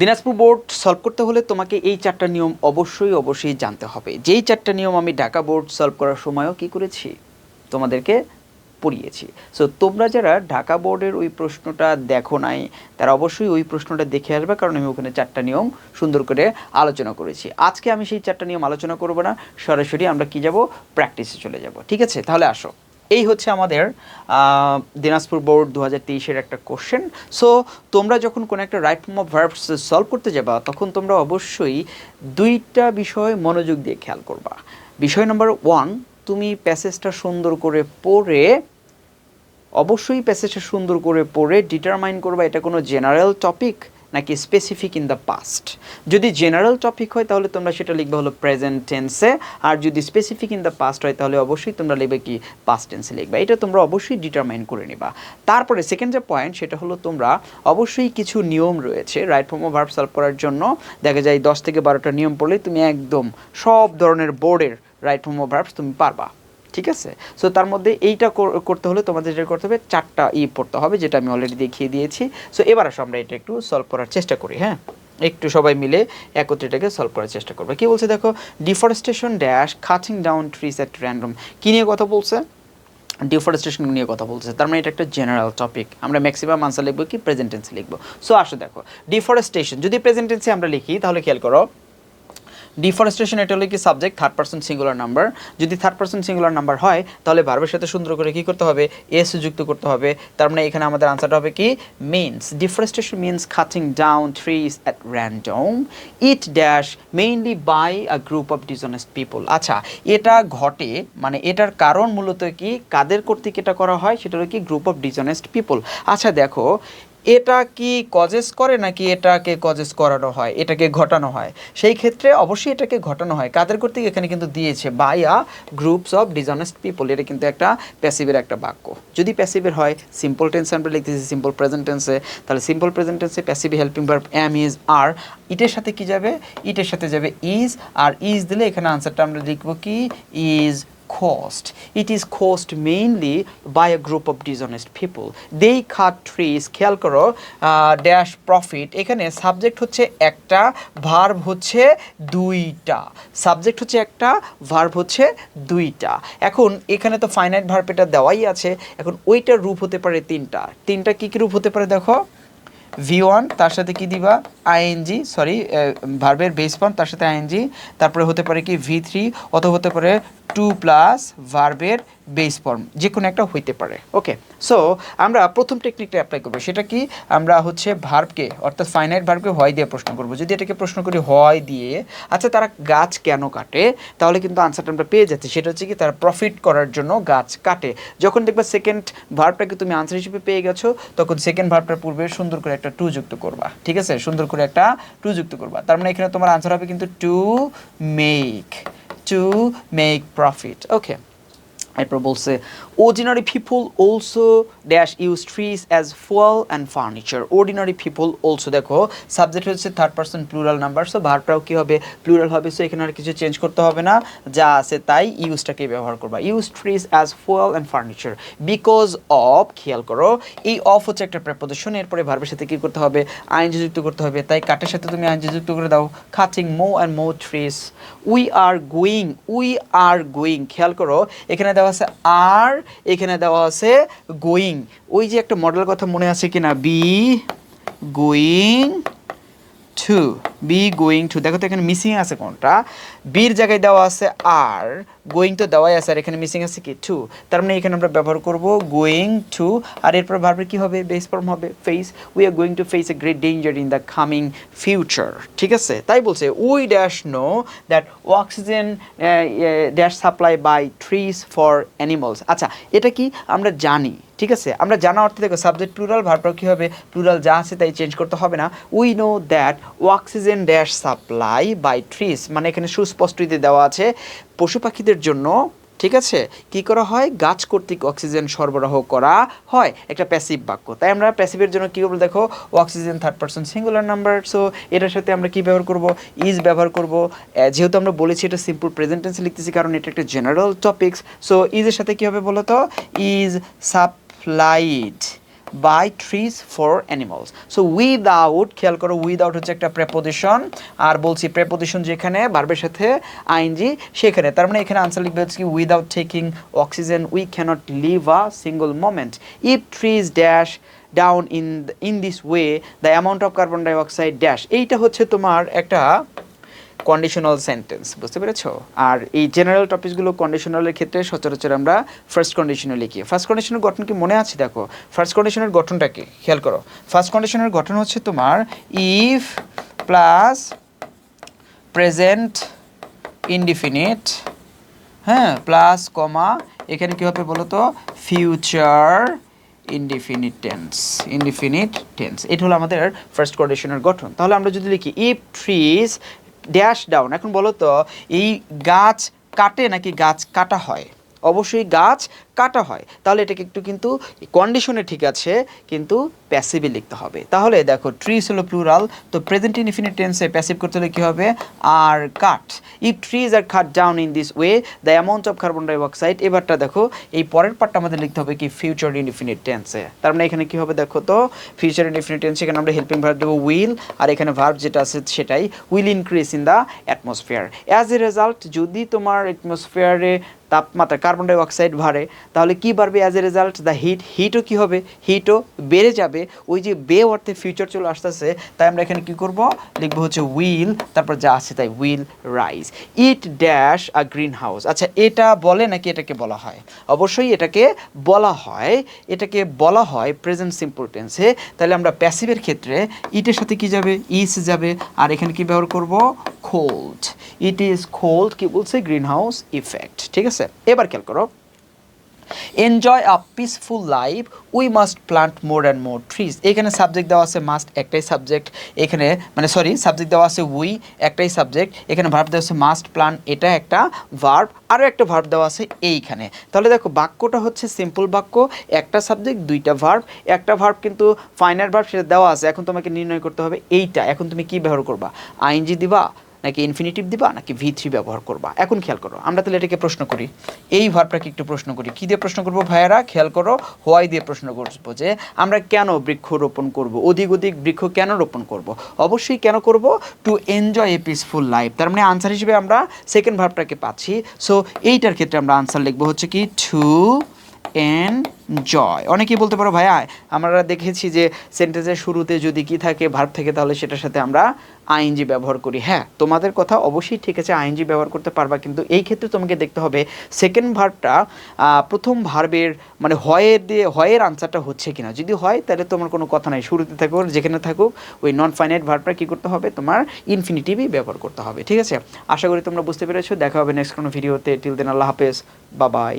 Dinajpur board solve করতে হলে তোমাকে এই চারটা নিয়ম অবশ্যই অবশ্যই জানতে হবে। যেই চারটা নিয়ম আমি ঢাকা বোর্ড সলভ করার সময়ও কি করেছি? তোমাদেরকে পড়িয়েছি। সো তোমরা যারা ঢাকা বোর্ডের ওই প্রশ্নটা দেখো নাই, তারা অবশ্যই ওই প্রশ্নটা দেখে আসবে কারণ আমি ওখানে চারটা নিয়ম সুন্দর করে আলোচনা করেছি। আজকে আমি সেই চারটা নিয়ম আলোচনা করব না, সরাসরি আমরা কি যাব? প্র্যাকটিসে চলে যাব। ঠিক আছে? তাহলে আসো। এই হচ্ছে আমাদের দিনাজপুর বোর্ড দু হাজার তেইশের একটা কোশ্চেন সো তোমরা যখন কোনো একটা right form of verbs solve করতে যাবা, তখন তোমরা অবশ্যই দুইটা বিষয় মনোযোগ দিয়ে খেয়াল করবা। বিষয় নম্বর ওয়ান তুমি প্যাসেজটা সুন্দর করে পড়ে, অবশ্যই প্যাসেজটা সুন্দর করে পড়ে ডিটারমাইন করবা এটা কোনো জেনারেল টপিক নাকি স্পেসিফিক ইন দ্য পাস্ট যদি জেনারেল টপিক হয়, তাহলে তোমরা সেটা লিখবে হলো প্রেজেন্ট টেন্সে আর যদি স্পেসিফিক ইন দ্য পাস্ট হয়, তাহলে অবশ্যই তোমরা লিখবে কি পাস্ট টেন্সে লিখবে। এটা তোমরা অবশ্যই ডিটারমাইন করে নিবা। তারপরে সেকেন্ড যে পয়েন্ট সেটা হলো তোমরা অবশ্যই কিছু নিয়ম রয়েছে right form of verb solve করার জন্য। দেখা যায় দশ থেকে বারোটা নিয়ম পড়লে তুমি একদম সব ধরনের বোর্ডের রাইট ফর্ম অফ ভার্বস তুমি পারবা। ঠিক আছে? সো তার মধ্যে এইটা করতে হলে তোমাদের যেটা করতে হবে, চারটা ই পড়তে হবে, যেটা আমি অলরেডি দেখিয়ে দিয়েছি। সো এবার আসো আমরা এটা একটু সলভ করার চেষ্টা করি হ্যাঁ? একটু সবাই মিলে একত্রে এটাকে সলভ করার চেষ্টা করবে। কি বলছে দেখো? Deforestation dash cutting down trees at random কী নিয়ে কথা বলছে? ডিফরেস্টেশন নিয়ে কথা বলছে। তার মানে এটা একটা জেনারেল টপিক আমরা ম্যাক্সিমাম আনসার লিখব কি? প্রেজেন্টেন্সি লিখব। সো আসো দেখো। ডিফরেস্টেশন যদি প্রেজেন্টেন্সি আমরা লিখি, তাহলে খেয়াল করো ডিফরেস্টেশন এটা হলো কি subject third person singular number যদি থার্ড পার্সন সিঙ্গুলার নাম্বার হয়, তাহলে ভার্বের সাথে সুন্দর করে কি করতে হবে? এস যুক্ত করতে হবে। তার মানে এখানে আমাদের আনসারটা হবে কি? Means deforestation means cutting down trees at random it dash mainly by a group of dishonest people আচ্ছা এটা ঘটে মানে এটার কারণ মূলত কি? কাদের কর্তৃক এটা করা হয়? সেটা হলো কি? গ্রুপ অফ ডিসঅনেস্ট পিপল আচ্ছা দেখো এটা কি কজেস করে নাকি এটাকে কজেস করানো হয়, এটাকে ঘটানো হয়? সেই ক্ষেত্রে অবশ্যই এটাকে ঘটানো হয়। কাদের কর্তৃক এখানে কিন্তু দিয়েছে? By a groups of dishonest people এটা কিন্তু একটা প্যাসিভের একটা বাক্য। যদি প্যাসিভের হয় সিম্পল টেন্স আমরা লিখতেছি সিম্পল প্রেজেন্ট টেন্সে তাহলে সিম্পল প্রেজেন্ট টেন্সে passive helping verb am is are ইটের সাথে কি যাবে? ইটের সাথে যাবে ইজ আর ইজ দিলে এখানে আনসারটা আমরা লিখব কি? Is caused. It is caused mainly by a group of dishonest people. They cut trees, খেয়াল করো ড্যাশ প্রফিট এখানে সাবজেক্ট হচ্ছে একটা ভার্ব হচ্ছে দুইটা। সাবজেক্ট হচ্ছে একটা ভার্ব হচ্ছে দুইটা। এখন এখানে তো ফাইনাইট ভার্ব এটা দেওয়াই আছে। এখন ওইটার রূপ হতে পারে তিনটা। তিনটা কি কি রূপ হতে পারে দেখো? ভি ওয়ান তার সাথে কি দিবা? আইএনজি সরি ভার্বের বেস ফর্ম তার সাথে আইএনজি তারপরে হতে পারে কি ভি থ্রি অথবা হতে পারে টু প্লাস ভার্বের বেস ফর্ম যে কোনো একটা হইতে পারে। ওকে সো আমরা প্রথম টেকনিকটা অ্যাপ্লাই করব। সেটা কি? আমরা হচ্ছে ভার্বকে অর্থাৎ ফাইনাইট ভার্বকে হয় দিয়ে প্রশ্ন করব। যদি এটাকে প্রশ্ন করি হয় দিয়ে আচ্ছা তারা গাছ কেন কাটে? তাহলে কিন্তু আনসারটা আমরা পেয়ে যাচ্ছি। সেটা হচ্ছে কি, তারা প্রফিট করার জন্য গাছ কাটে। যখন দেখবা সেকেন্ড ভার্বটাকে তুমি আনসার হিসেবে পেয়ে গেছো, তখন সেকেন্ড ভার্বটার পূর্বে সুন্দর করে একটা টু যুক্ত করবা। ঠিক আছে? সুন্দর করে একটা টু যুক্ত করবা। তার মানে এখানে তোমার আনসার হবে কিন্তু to make to make profit okay এরপর বলছে ordinary people also dash use trees as fuel and furniture ordinary people also দেখো সাবজেক্ট হচ্ছে third person plural number so ভার্বটাও কী হবে? প্লুরাল হবে সো এখানে আর কিছু চেঞ্জ করতে হবে না, যা আছে তাই ইউজটাকে ব্যবহার করবা। Use trees as fuel and furniture because of খেয়াল করো, এই অফ হচ্ছে একটা প্রেপোজিশন এরপরে ভার্বের সাথে কী করতে হবে? আইনজি যুক্ত করতে হবে, তাই কাটের সাথে তুমি আইনজি যুক্ত করে দাও। Cutting more and more trees we are going we are going খেয়াল করো, এখানে দেওয়া আছে আর, এখানে দেওয়া আছে গোয়িং ওই যে একটা মডেল কথা মনে আছে কিনা? Be going to be going to, দেখো তো এখানে মিসিং আছে কোনটা? বির জায়গায় দেওয়া আছে আর, গোয়িং তো দেওয়াই আছে, আর এখানে মিসিং আছে কি? টু। তার মানে এখানে আমরা ব্যবহার করব গোয়িং টু, আর এরপর ভার্বের কি হবে? বেস ফর্ম হবে face. We are going to face a great danger in the coming future ঠিক আছে? তাই বলছে we dash know that oxygen dash supply by trees for animals আচ্ছা এটা কি? আমরা জানি, ঠিক আছে? আমরা জানা অর্থে দেখো সাবজেক্ট প্লুরাল ভার্বটাও কী হবে? প্লুরাল যা আছে তাই চেঞ্জ করতে হবে না। We know that oxygen dash supply by trees মানে এখানে সুস্পষ্টতে দেওয়া আছে, পশু পাখিদের জন্য, ঠিক আছে? কি করা হয়? গাছ কর্তৃক অক্সিজেন সরবরাহ করা হয়। একটা প্যাসিভ বাক্য। তাই আমরা প্যাসিভের জন্য কী করব? দেখো oxygen third person singular number so এটার সাথে আমরা কি ব্যবহার করব? ইজ ব্যবহার করব। যেহেতু আমরা বলেছি এটা সিম্পল প্রেজেন্টেন্স লিখতেছি, কারণ এটা একটা জেনারেল টপিকস সো ইজের সাথে কী হবে বলো তো is supplied by trees for animals so without খেয়াল করো উইদাউট হচ্ছে একটা প্রেপোজিশন আর বলছি প্রেপোজিশন যেখানে ভার্বের সাথে আইনজি সেখানে। তার মানে এখানে আনসার লিখবে হচ্ছে কি without taking oxygen we cannot live a single moment if trees dash down in in this way the amount of carbon dioxide dash এইটা হচ্ছে তোমার একটা কন্ডিশনাল সেন্টেন্স বুঝতে পেরেছ? আর এই জেনারেল টপিকসগুলো কন্ডিশনালের ক্ষেত্রে সচরাচর আমরা ফার্স্ট কন্ডিশনে লিখি। ফার্স্ট কন্ডিশনের গঠন কি মনে আছে? দেখো ফার্স্ট কন্ডিশনের গঠনটা কি? খেয়াল করো। ফার্স্ট কন্ডিশনের গঠন হচ্ছে তোমার ইফ প্লাস প্রেজেন্ট ইনডিফিনিট হ্যাঁ প্লাস কমা এখানে কী হবে বলো তো future indefinite tense indefinite tense এটা হলো আমাদের ফার্স্ট কন্ডিশনের গঠন। তাহলে আমরা যদি লিখি ইফ ট্রিজ ড্যাশ ডাউন এখন বলো তো এই গাছ কাটে নাকি গাছ কাটা হয়? অবশ্যই গাছ কাটা হয়। তাহলে এটাকে একটু কিন্তু কন্ডিশনে ঠিক আছে, কিন্তু প্যাসিভে লিখতে হবে। তাহলে দেখো ট্রিজ হলো প্লুরাল তো প্রেজেন্ট ইনফিনিট প্যাসিভ করতে হলে কী হবে? Are cut if trees are cut down in this way the amount of carbon dioxide এবারটা দেখো, এই পরের পার্টটা আমাদের লিখতে হবে কি? ফিউচার ইনফিনিট টেন্সে তার মানে এখানে কী হবে দেখো তো? ফিউচার ইনফিনিট টেন্সে এখানে আমরা হেল্পিং ভার্ব দেবো উইল আর এখানে ভার্ব যেটা আছে সেটাই will increase in the atmosphere as a result যদি তোমার অ্যাটমসফিয়ারে তাপমাত্রা কার্বন ডাইঅক্সাইড বাড়ে, তাহলে কি বাড়বে as a result the heat হিটও কি হবে? হিটও বেড়ে যাবে। ওই যে বে অর্থে ফিউচার চলে আসতেছে, তাই আমরা এখানে কি করব? লিখব হচ্ছে উইল তারপর যা আছে তাই will rise it dash a greenhouse আচ্ছা এটা বলে নাকি এটাকে বলা হয়? অবশ্যই এটাকে বলা হয়, এটাকে বলা হয় প্রেজেন্ট সিম্পল টেন্সে তাহলে আমরা প্যাসিভের ক্ষেত্রে ইটের সাথে কি যাবে? ইস যাবে। আর এখানে কি ব্যবহার করব? কোল্ড ইট ইজ কোল্ড কি বলছে? গ্রিন হাউস ইফেক্ট ঠিক আছে? এবার খেয়াল করো। Enjoy a peaceful life we must plant more and more trees এখানে সাবজেক্ট দেওয়া আছে মাস্ট একটাই সাবজেক্ট এখানে মানে সরি সাবজেক্ট দেওয়া আছে উই একটাই সাবজেক্ট এখানে ভার্ব দেওয়া আছে মাস্ট প্লান্ট এটা একটা ভার্ব আরও একটা ভার্ব দেওয়া আছে এইখানে। তাহলে দেখো, বাক্যটা হচ্ছে সিম্পল বাক্য, একটা সাবজেক্ট দুইটা ভার্ব একটা ভার্ব কিন্তু ফাইনাল ভার্ব সেটা দেওয়া আছে। এখন তোমাকে নির্ণয় করতে হবে এইটা। এখন তুমি কি ব্যবহার করবা? আইনজি দিবা নাকি ইনফিনিটিভ দিবা, নাকি ভি থ্রি ব্যবহার করবা? এখন খেয়াল করো, আমরা তাহলে এটাকে প্রশ্ন করি। এই ভার্বটাকে একটু প্রশ্ন করি। কী দিয়ে প্রশ্ন করব ভাইয়েরা? খেয়াল করো, হোয়াই দিয়ে প্রশ্ন করব যে, আমরা কেন বৃক্ষ রোপণ করব? অধিক অধিক বৃক্ষ কেন রোপণ করব? অবশ্যই কেন করব? To enjoy a peaceful life তার মানে আনসার হিসেবে আমরা সেকেন্ড ভার্বটাকে পাচ্ছি। সো এইটার ক্ষেত্রে আমরা আনসার লিখব হচ্ছে কি টু এনজয় অনেকেই বলতে পারো, ভাইয়া, আমরা দেখেছি যে সেন্টেন্সের শুরুতে যদি কি থাকে ভার্ব থেকে, তাহলে সেটার সাথে আমরা আইএনজি ব্যবহার করি। হ্যাঁ তোমাদের কথা অবশ্যই ঠিক আছে আইএনজি ব্যবহার করতে পারবা, কিন্তু এই ক্ষেত্রে তোমাকে দেখতে হবে সেকেন্ড ভার্বটা প্রথম ভার্বের মানে হয়ের দিয়ে হয়ের আনসারটা হচ্ছে কিনা। যদি হয়, তাহলে তোমার কোনো কথা নাই। শুরুতে থাকুক, যেখানে থাকুক, ওই নন ফাইনাইট ভার্বটা কী করতে হবে? তোমার ইনফিনিটিভই ব্যবহার করতে হবে, ঠিক আছে? আশা করি তোমরা বুঝতে পেরেছ। দেখা হবে নেক্সট কোনো ভিডিওতে টিল দেন আল্লাহ হাফেজ। বাবাই